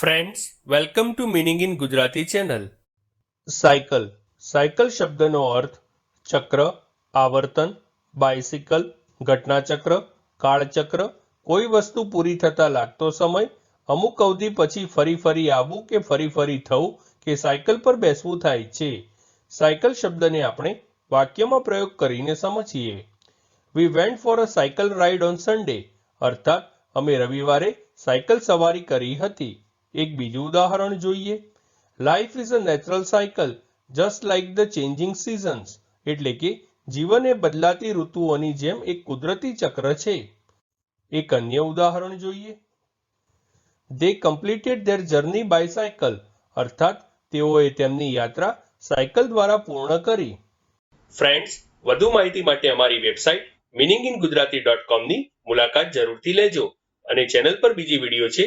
Friends welcome to meaning in Gujarati channel cycle cycle શબ્દનો અર્થ ચક્ર, આવર્તન બાયસિકલ ઘટનાચક્ર, કાળચક્ર. કોઈ વસ્તુ પૂરી થતાં લાગતો સમય, અમુક અવધિ પછી ફરી ફરી આવવું કે ફરી ફરી થવું કે સાયકલ પર બેસવું થાય છે. સાયકલ શબ્દને આપણે વાક્યમાં પ્રયોગ કરીને સમજીએ. We went for a cycle ride on Sunday અર્થાત, અમે રવિવારે સાયકલ સવારી કરી હતી. એક બીજું ઉદાહરણ જોઈએ. Life is a natural cycle just like the changing seasons એટલે કે જીવન એ બદલાતી ઋતુઓની જેમ એક કુદરતી ચક્ર છે. એક અન્ય ઉદાહરણ જોઈએ. They completed their journey by cycle અર્થાત, તેઓએ તેમની યાત્રા સાયકલ દ્વારા પૂર્ણ કરી. ફ્રેન્ડ્સ વધુ માહિતી માટે અમારી website meaning in Gujarati dot કોમની મુલાકાત જરૂરથી લેજો અને ચેનલ પર બીજી વીડિયો છે